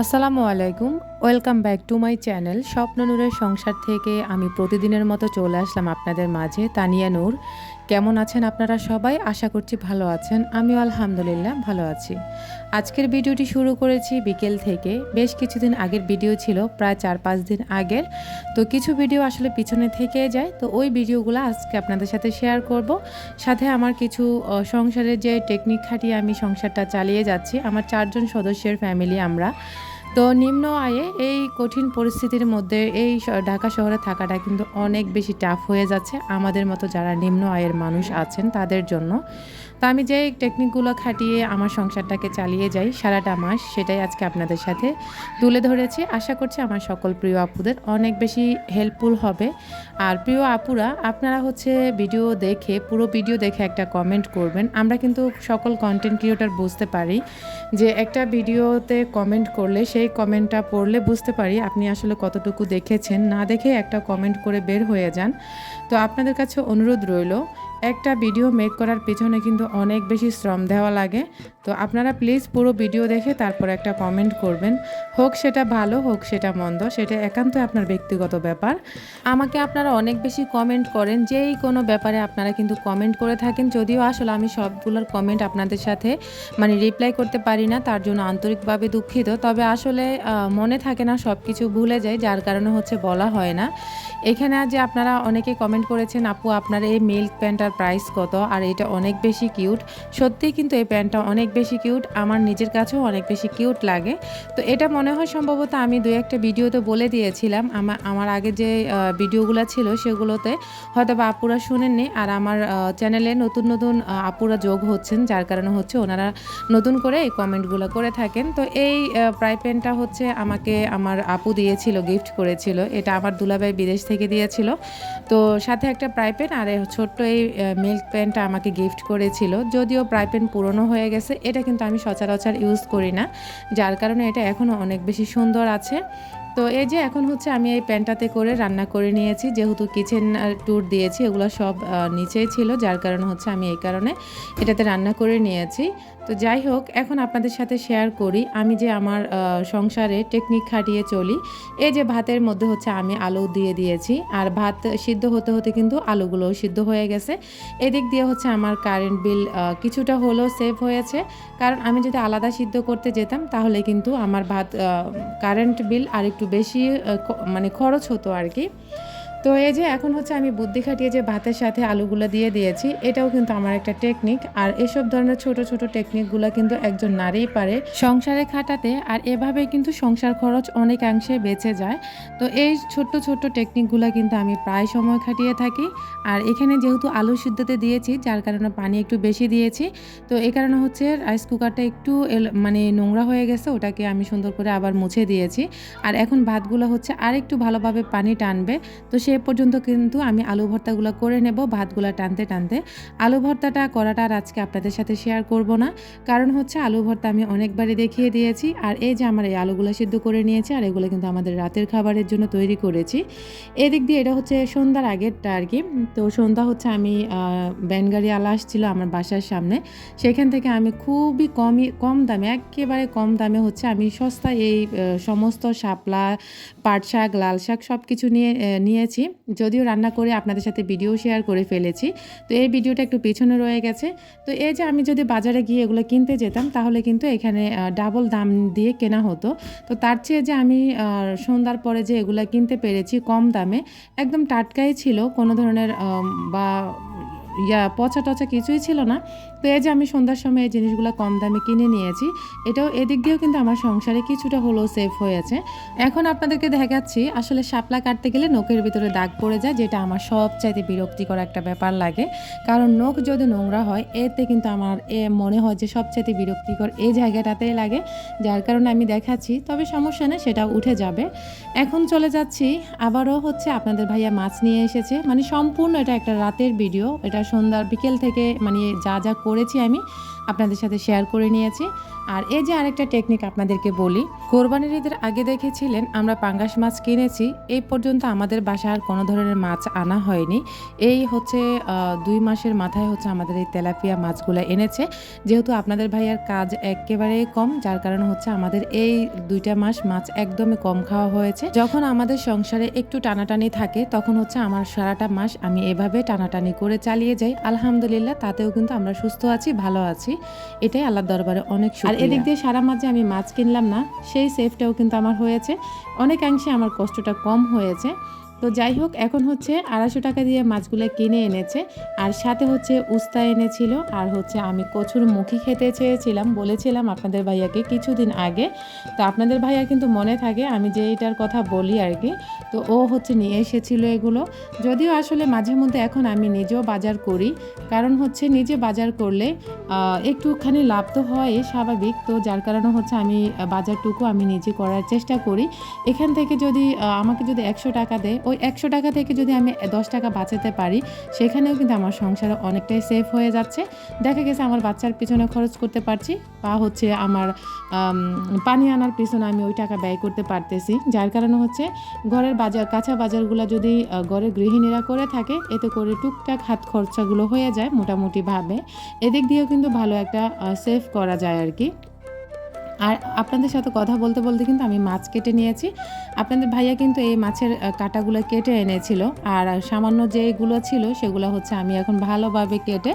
আসসালামু আলাইকুম, welcome back to my channel স্বপ্ন নূরের সংসার থেকে আমি প্রতিদিনের মতো চলে আসলাম আপনাদের মাঝে তানিয়া নূর। কেমন আছেন আপনারা সবাই? আশা করছি ভালো আছেন। আমিও আলহামদুলিল্লাহ ভালো আছি। আজকের ভিডিওটি শুরু করেছি বিকেল থেকে। বেশ কিছুদিন আগের ভিডিও ছিল, প্রায় চার পাঁচ দিন আগের। তো কিছু ভিডিও আসলে পিছনে থেকে যায়। তো ওই ভিডিওগুলো আজকে আপনাদের সাথে শেয়ার করব। সাথে আমার কিছু সংসারের যে টেকনিক খাটিয়ে আমি সংসারটা চালিয়ে যাচ্ছি, আমার চারজন সদস্যের ফ্যামিলি আমরা। তো নিম্ন আয়ে এই কঠিন পরিস্থিতির মধ্যে এই ঢাকা শহরে থাকাটা কিন্তু অনেক বেশি টাফ হয়ে যাচ্ছে। আমাদের মতো যারা নিম্ন আয়ের মানুষ আছেন, তাদের জন্য। তো আমি যে টেকনিকগুলো খাটিয়ে আমার সংসারটাকে চালিয়ে যাই, সারাটা মাস সেটাই আজকে আপনাদের সাথে তুলে ধরেছি। আশা করছি আমার সকল প্রিয় আপুদের অনেক বেশি হেল্পফুল হবে। আর প্রিয় আপুরা, আপনারা হচ্ছে ভিডিও দেখে, পুরো ভিডিও দেখে একটা কমেন্ট করবেন। আমরা কিন্তু সকল কন্টেন্ট ক্রিয়েটর বুঝতে পারি যে একটা ভিডিওতে কমেন্ট করলে, সেই কমেন্টটা পড়লে বুঝতে পারি আপনি আসলে কতটুকু দেখেছেন। না দেখে একটা কমেন্ট করে বের হয়ে যান। তো আপনাদের কাছে অনুরোধ রইল একটা ভিডিও মেক করার পিছনে কিন্তু অনেক বেশি শ্রম দেওয়া লাগে। তো আপনারা প্লিজ পুরো ভিডিও দেখে তারপর একটা কমেন্ট করবেন। হোক সেটা ভালো, হোক সেটা মন্দ, সেটা একান্তই আপনার ব্যক্তিগত ব্যাপার। আমাকে আপনারা অনেক বেশি কমেন্ট করেন, যেই কোনো ব্যাপারে আপনারা কিন্তু কমেন্ট করে থাকেন, যদিও আসলে আমি সবগুলোর কমেন্ট আপনাদের সাথে মানে রিপ্লাই করতে পারি না, তার জন্য আন্তরিকভাবে দুঃখিত। তবে আসলে মনে থাকে না সব কিছু ভুলে যায়, যার কারণে হচ্ছে বলা হয় না। এখানে যে আপনারা অনেকে কমেন্ট করেছেন, আপু, আপনার এই মিল্ক প্যান্টটার প্রাইস কত? আর এটা অনেক বেশি কিউট সত্যিই কিন্তু এই প্যান্টটা অনেক বেশি কিউট, আমার নিজের কাছেও অনেক বেশি কিউট লাগে। তো এটা মনে হয় সম্ভবত আমি দু একটা ভিডিওতে বলে দিয়েছিলাম। আমার আমার আগে যে ভিডিওগুলো ছিল সেগুলোতে হয়তো বা আপুরা শুনেননি আর আমার চ্যানেলে নতুন নতুন আপুরা যোগ হচ্ছেন, যার কারণে হচ্ছে ওনারা নতুন করে এই কমেন্টগুলো করে থাকেন। তো এই প্রাই পেনটা হচ্ছে আমাকে আমার আপু দিয়েছিল, গিফট করেছিল। এটা আমার দুলাভাই বিদেশ থেকে দিয়েছিল। তো সাথে একটা প্রাই পেন আর ছোট্ট এই মিল্ক পেনটা আমাকে গিফট করেছিল। যদিও প্রাই পেন পুরনো হয়ে গেছে এটা কিন্তু আমি সচরাচর ইউজ করি না। যার কারণে এটা এখনও অনেক বেশি সুন্দর আছে। তো এই যে এখন হচ্ছে আমি এই প্যানটাতে করে রান্না করে নিয়েছি, যেহেতু কিচেন ট্যুর দিয়েছি, এগুলো সব নিচেই ছিল, যার কারণে হচ্ছে আমি এই কারণে এটাতে রান্না করে নিয়েছি। তো যাই হোক, এখন আপনাদের সাথে শেয়ার করি, আমি যে আমার সংসারে টেকনিক খাটিয়ে চলি, এই যে ভাতের মধ্যে হচ্ছে আমি আলু দিয়ে দিয়েছি, আর ভাত সিদ্ধ হতে হতে কিন্তু আলুগুলোও সিদ্ধ হয়ে গেছে। এদিক দিয়ে হচ্ছে আমার কারেন্ট বিল কিছুটা হলেও সেভ হয়েছে, কারণ আমি যদি আলাদা সিদ্ধ করতে যেতাম, তাহলে কিন্তু আমার ভাত কারেন্ট বিল আর একটু বেশি মানে খরচ হতো আর কি। তো এই যে এখন হচ্ছে আমি বুদ্ধি খাটিয়ে যে ভাতের সাথে আলুগুলো দিয়ে দিয়েছি, এটাও কিন্তু আমার একটা টেকনিক আর এসব ধরনের ছোট ছোট টেকনিকগুলো কিন্তু একজন নারীই পারে। সংসারে খাটাতে আর এভাবে কিন্তু সংসার খরচ অনেকাংশে বেঁচে যায়। তো এই ছোট্ট ছোট্ট টেকনিকগুলো কিন্তু আমি প্রায় সময় খাটিয়ে থাকি। আর এখানে যেহেতু আলু সিদ্ধতে দিয়েছি, যার কারণে পানি একটু বেশি দিয়েছি, তো এই কারণে হচ্ছে রাইস কুকারটা একটু মানে নোংরা হয়ে গেছে, ওটাকে আমি সুন্দর করে আবার মুছে দিয়েছি। আর এখন ভাতগুলো হচ্ছে আর একটু ভালোভাবে পানি টানবে, তো সে পর্যন্ত কিন্তু আমি আলু ভর্তাগুলো করে নেব, ভাতগুলো টানতে টানতে। আলু ভর্তাটা করাটা আর আজকে আপনাদের সাথে শেয়ার করব না। কারণ হচ্ছে আলু ভর্তা আমি অনেকবারই দেখিয়ে দিয়েছি। আর এই যে আমার এই আলুগুলো সিদ্ধ করে নিয়েছি আর এগুলো কিন্তু আমাদের রাতের খাবারের জন্য তৈরি করেছি। এদিক দিয়ে এটা হচ্ছে সন্ধ্যার আগেরটা আর কি। তো সন্ধ্যা হচ্ছে আমি ব্যান গাড়ি আলা আসছিল আমার বাসার সামনে। সেখান থেকে আমি খুবই কমই, কম দামে, একেবারে কম দামে হচ্ছে আমি সস্তায় এই সমস্ত শাপলা পাট শাক লাল শাক সব কিছু নিয়ে নিয়েছি। যদিও রান্না করে আপনাদের সাথে ভিডিও শেয়ার করে ফেলেছি, তো এই ভিডিওটা একটু পেছনে রয়ে গেছে। তো এই যে আমি যদি বাজারে গিয়ে এগুলো কিনতে যেতাম, তাহলে কিন্তু এখানে ডাবল দাম দিয়ে কেনা হতো। তো তার চেয়ে যে আমি সন্ধ্যার পরে যে এগুলো কিনতে পেরেছি কম দামে, একদম টাটকাই ছিল। কোনো ধরনের বা ইয়া পচা টচা কিছুই ছিল না। তো এই যে আমি সন্ধ্যার সময় এই জিনিসগুলো কম দামে কিনে নিয়েছি, এটাও এদিক দিয়েও কিন্তু আমার সংসারে কিছুটা হলেও সেফ হয়েছে। এখন আপনাদেরকে দেখাচ্ছি, আসলে শাপলা কাটতে গেলে নখের ভিতরে দাগ পড়ে যায়, যেটা আমার সবচাইতে বিরক্তিকর একটা ব্যাপার লাগে। কারণ নখ যদি নোংরা হয়, এতে কিন্তু আমার এ মনে হয় যে সবচাইতে বিরক্তিকর এই জায়গাটাতেই লাগে, যার কারণে আমি দেখাচ্ছি, তবে সমস্যা নেই, সেটা উঠে যাবে। এখন চলে যাচ্ছি, আবারও হচ্ছে আপনাদের ভাইয়া মাছ নিয়ে এসেছে। মানে সম্পূর্ণ এটা একটা রাতের ভিডিও এটা সন্ধ্যার বিকেল থেকে মানে যা যা করেছি আমি আপনাদের সাথে শেয়ার করে নিয়েছি। আর এই যে আরেকটা টেকনিক আপনাদেরকে বলি, কোরবানির ঈদের আগে দেখেছিলেন, আমরা পাঙ্গাস মাছ কিনেছি, এই পর্যন্ত আমাদের বাসায় আর কোনো ধরনের মাছ আনা হয়নি। এই হচ্ছে দুই মাসের মাথায় হচ্ছে আমাদের এই তেলাপিয়া মাছগুলো এনেছে। যেহেতু আপনাদের ভাইয়ার কাজ একেবারে কম, যার কারণে হচ্ছে আমাদের এই দুইটা মাস মাছ একদমই কম খাওয়া হয়েছে। যখন আমাদের সংসারে একটু টানাটানি থাকে, তখন হচ্ছে আমার সারাটা মাস আমি এভাবে টানাটানি করে চালিয়ে যাই। আলহামদুলিল্লাহ, তাতেও কিন্তু আমরা সুস্থ আছি, ভালো আছি। এটাই আল্লাহর দরবারে অনেক আর এদিক দিয়ে সারা মাঝে আমি মাছ কিনলাম না সেই সেফটাও কিন্তু আমার হয়েছে। অনেকাংশে আমার কষ্টটা কম হয়েছে। তো যাই হোক, এখন হচ্ছে আড়াইশো টাকা দিয়ে মাছগুলো কিনে এনেছে। আর সাথে হচ্ছে উস্তা এনেছিল, আর হচ্ছে আমি কচুর মুখি খেতে চেয়েছিলাম। বলেছিলাম আপনাদের ভাইয়াকে কিছুদিন আগে। তো আপনাদের ভাইয়া কিন্তু মনে থাকে, আমি যে এটার কথা বলি আর কি। তো ও হচ্ছে নিয়ে এসেছিল এগুলো। যদিও আসলে মাঝে মধ্যে এখন আমি নিজেও বাজার করি। কারণ হচ্ছে নিজে বাজার করলে একটুখানি লাভ তো হয়, স্বাভাবিক। তো যার কারণে হচ্ছে আমি বাজারটুকু আমি নিজে করার চেষ্টা করি। এখান থেকে যদি আমাকে যদি একশো টাকা দেয়, ওই একশো টাকা থেকে যদি আমি দশ টাকা বাঁচাতে পারি, সেখানেও কিন্তু আমার সংসারে অনেকটাই সেফ হয়ে যাচ্ছে। দেখা গেছে আমার বাচ্চার পিছনে খরচ করতে পারছি, বা হচ্ছে আমার পানি আনার পিছনে আমি ওই টাকা ব্যয় করতে পারতেছি। যার কারণে হচ্ছে ঘরের বাজার, কাঁচা বাজারগুলো যদি ঘরের গৃহিণীরা করে থাকে, এতে করে টুকটাক হাত খরচাগুলো হয়ে যায় মোটামুটিভাবে। এদিক দিয়েও কিন্তু ভালো একটা সেভ করা যায় আর কি। আর আপনাদের সাথে কথা বলতে বলতে কিন্তু আমি মাছ কেটে নিয়েছি। আপনাদের ভাইয়া কিন্তু এই মাছের কাঁটাগুলো কেটে এনেছিল। আর সামান্য যেগুলো ছিল সেগুলো হচ্ছে আমি এখন ভালোভাবে কেটে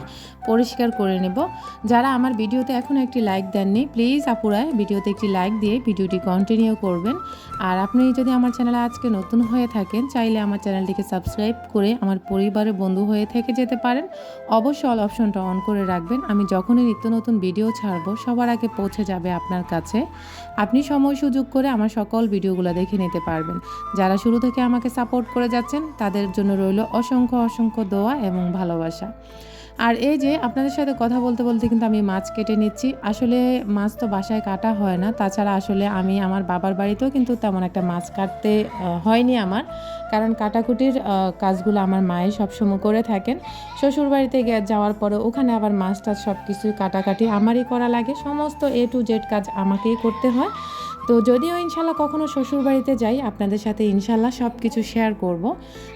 পরিষ্কার করে নেব। যারা আমার ভিডিওতে এখন একটি লাইক দেননি, প্লিজ আপুরা ভিডিওতে একটি লাইক দিয়ে ভিডিওটি কন্টিনিউ করবেন। আর আপনি যদি আমার চ্যানেলে আজকে নতুন হয়ে থাকেন, চাইলে আমার চ্যানেলটিকে সাবস্ক্রাইব করে আমার পরিবারের বন্ধু হয়ে থেকে যেতে পারেন। অবশ্যই অল অপশনটা অন করে রাখবেন। আমি যখনই নিত্য নতুন ভিডিও ছাড়বো, সবার আগে পৌঁছে যাবে আপনার কাছে। আপনি সময় সুযোগ করে আমার সকল ভিডিওগুলো দেখে নিতে পারবেন। যারা শুরু থেকে আমাকে সাপোর্ট করে যাচ্ছেন, তাদের জন্য রইল অসংখ্য অসংখ্য দোয়া এবং ভালোবাসা। আর এই যে আপনাদের সাথে কথা বলতে বলতে কিন্তু আমি মাছ কেটে নিচ্ছি। আসলে মাছ তো বাসায় কাটা হয় না। তাছাড়া আসলে আমি আমার বাবার বাড়িতেও কিন্তু তেমন একটা মাছ কাটতে হয়নি আমার। কারণ কাটাকুটির কাজগুলো আমার মায়ে সবসময় করে থাকেন। শ্বশুর বাড়িতে যাওয়ার পরে ওখানে আবার মাছ টাছ সব কিছুই কাটাকাটি আমারই করা লাগে। সমস্ত এ টু জেড কাজ আমাকেই করতে হয়। তো যদিও ইনশাল্লাহ কখনো শ্বশুর বাড়িতে যাই, আপনাদের সাথে ইনশাল্লাহ সব কিছু শেয়ার করব।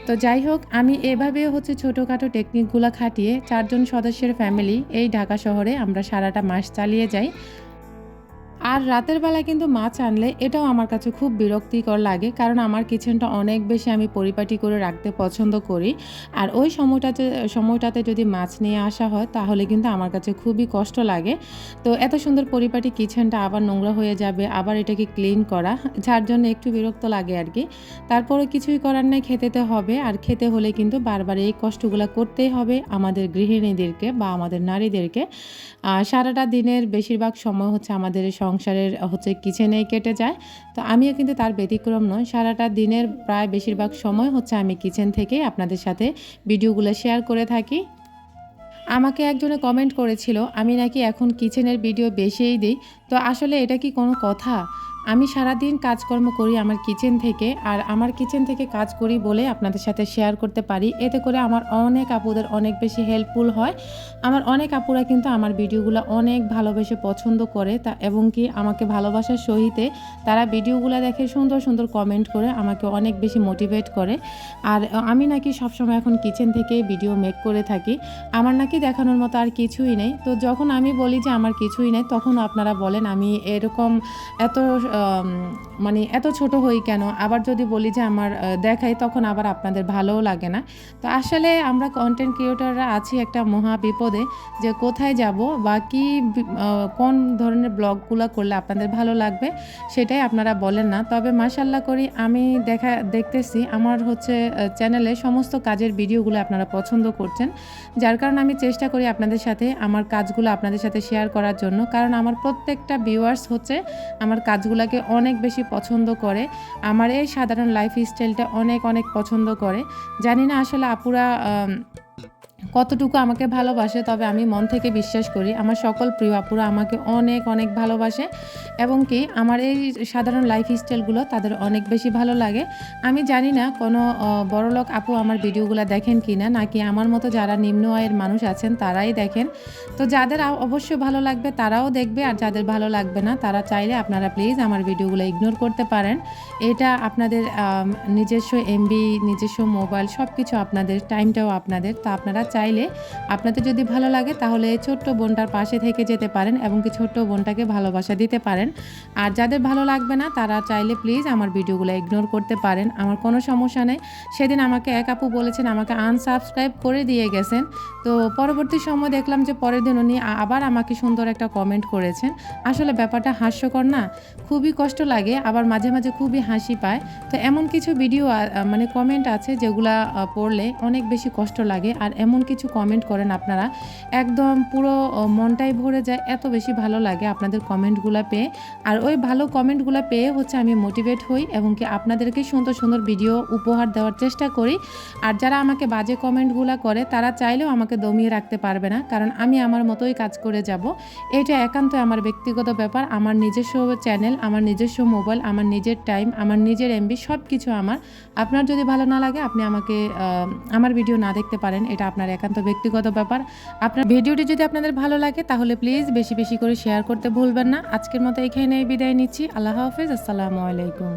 তো যাই হোক, আমি এভাবে হচ্ছে ছোটোখাটো টেকনিকগুলো খাটিয়ে চারজন সদস্যের ফ্যামিলি এই ঢাকা শহরে আমরা সারাটা মাস চালিয়ে যাই। আর রাতের বেলা কিন্তু মাছ আনলে এটাও আমার কাছে খুব বিরক্তিকর লাগে, কারণ আমার কিচেনটা অনেক বেশি আমি পরিপাটি করে রাখতে পছন্দ করি। আর ওই সময়টাতে সময়টাতে যদি মাছ নিয়ে আসা হয়, তাহলে কিন্তু আমার কাছে খুবই কষ্ট লাগে। তো এত সুন্দর পরিপাটি কিচেনটা আবার নোংরা হয়ে যাবে, আবার এটাকে ক্লিন করা, যার জন্য একটু বিরক্ত লাগে আর কি। তারপরে কিছুই করার নেই খেতে তো হবে। আর খেতে হলে কিন্তু বারবার এই কষ্টগুলো করতেই হবে আমাদের গৃহিণীদেরকে বা আমাদের নারীদেরকে। সারাটা দিনের বেশিরভাগ সময় হচ্ছে আমাদের এই সংসারের, হচ্ছে কিচেনেই কেটে যায়। তো আমিও কিন্তু তার ব্যতিক্রম নয়। সারাটা দিনের প্রায় বেশিরভাগ সময় হচ্ছে আমি কিচেন থেকেই আপনাদের সাথে ভিডিওগুলো শেয়ার করে থাকি। আমাকে একজনে কমেন্ট করেছিল, আমি নাকি এখন কিচেনের ভিডিও বেশিই দিই? তো আসলে এটা কি কোনো কথা? আমি সারাদিন কাজকর্ম করি আমার কিচেন থেকে, আর আমার কিচেন থেকে কাজ করি বলে আপনাদের সাথে শেয়ার করতে পারি। এতে করে আমার অনেক আপুদের অনেক বেশি হেল্পফুল হয়। আমার অনেক আপুরা কিন্তু আমার ভিডিওগুলো অনেক ভালোবেসে পছন্দ করে তা, এবং কি আমাকে ভালোবাসার সহিতে তারা ভিডিওগুলো দেখে সুন্দর সুন্দর কমেন্ট করে আমাকে অনেক বেশি মোটিভেট করে। আর আমি নাকি সবসময় এখন কিচেন থেকে ভিডিও মেক করে থাকি। আমার নাকি দেখানোর মতো আর কিছুই নেই। তো যখন আমি বলি যে আমার কিছুই নেই, তখন আপনারা বলেন আমি এরকম এত মানে এত ছোট হই কেন? আবার যদি বলি যে আমার দেখাই, তখন আবার আপনাদের ভালোও লাগে না। তো আসলে আমরা কন্টেন্ট ক্রিয়েটররা আছি একটা মহা বিপদে যে কোথায় যাব বা কি কোন ধরনের ব্লগগুলো করলে আপনাদের ভালো লাগবে সেটাই আপনারা বলেন না। তবে মাসাল্লাহ করি, আমি দেখা, দেখতেছি আমার হচ্ছে চ্যানেলে সমস্ত কাজের ভিডিওগুলো আপনারা পছন্দ করছেন। যার কারণে আমি চেষ্টা করি আপনাদের সাথে আমার কাজগুলো আপনাদের সাথে শেয়ার করার জন্য। কারণ আমার প্রত্যেকটা ভিউয়ার্স হচ্ছে আমার কাজগুলোকে অনেক বেশি পছন্দ করে। আমার এই সাধারণ লাইফ স্টাইলটা অনেক অনেক পছন্দ করে। জানি না আসলে আপুরা কতটুকু আমাকে ভালোবাসে তবে আমি মন থেকে বিশ্বাস করি, আমার সকল প্রিয় আপুরা আমাকে অনেক অনেক ভালোবাসে এবং কি আমার এই সাধারণ লাইফ স্টাইলগুলো তাদের অনেক বেশি ভালো লাগে। আমি জানি না কোনো বড়লোক আপু আমার ভিডিওগুলো দেখেন কি না নাকি আমার মতো যারা নিম্ন আয়ের মানুষ আছেন তারাই দেখেন। তো যাদের অবশ্যই ভালো লাগবে, তারাও দেখবে আর যাদের ভালো লাগবে না, তারা চাইলে আপনারা প্লিজ আমার ভিডিওগুলো ইগনোর করতে পারেন। এটা আপনাদের নিজস্ব এমবি নিজস্ব মোবাইল সব কিছু আপনাদের টাইমটাও আপনাদের। তো আপনারা চাইলে আপনাদের যদি ভালো লাগে তাহলে ছোট্ট বোনটার পাশে থেকে যেতে পারেন এবং কি ছোট্ট বোনটাকে ভালোবাসা দিতে পারেন। আর যাদের ভালো লাগবে না তারা চাইলে প্লিজ আমার ভিডিওগুলো ইগনোর করতে পারেন। আমার কোনো সমস্যা নেই। সেদিন আমাকে এক আপু বলেছেন, আমাকে আনসাবস্ক্রাইব করে দিয়ে গেছেন। তো পরবর্তী সময় দেখলাম যে পরের দিন উনি আবার আমাকে সুন্দর একটা কমেন্ট করেছেন। আসলে ব্যাপারটা হাস্যকর না, খুবই কষ্ট লাগে, আবার মাঝে মাঝে খুবই হাসি পায়। তো এমন কিছু ভিডিও মানে কমেন্ট আছে যেগুলা পড়লে অনেক বেশি কষ্ট লাগে। আর এমন কিছু কমেন্ট করেন আপনারা। একদম পুরো মনটাই ভরে যায়, এত বেশি ভালো লাগে আপনাদের কমেন্টগুলো পেয়ে। আর ওই ভালো কমেন্টগুলো পেয়ে হচ্ছে আমি মোটিভেট হই এবং কি আপনাদেরকে সুন্দর সুন্দর ভিডিও উপহার দেওয়ার চেষ্টা করি। আর যারা আমাকে বাজে কমেন্টগুলো করে, তারা চাইলেও আমাকে দমিয়ে রাখতে পারবে না, কারণ আমি আমার মতোই কাজ করে যাব। এটা একান্ত আমার ব্যক্তিগত ব্যাপার, আমার নিজস্ব চ্যানেল আমার নিজস্ব মোবাইল আমার নিজের টাইম আমার নিজের এমবি সব কিছু আমার। আপনার যদি ভালো না লাগে, আপনি আমাকে আমার ভিডিও না দেখতে পারেন, এটা আপনার একান্ত ব্যক্তিগত ব্যাপার। আপনার ভিডিওটি যদি আপনাদের ভালো লাগে, তাহলে প্লিজ বেশি বেশি করে শেয়ার করতে ভুলবেন না। আজকের মতো এখানে বিদায় নিচ্ছি। আল্লাহ হাফেজ, আসসালামু আলাইকুম।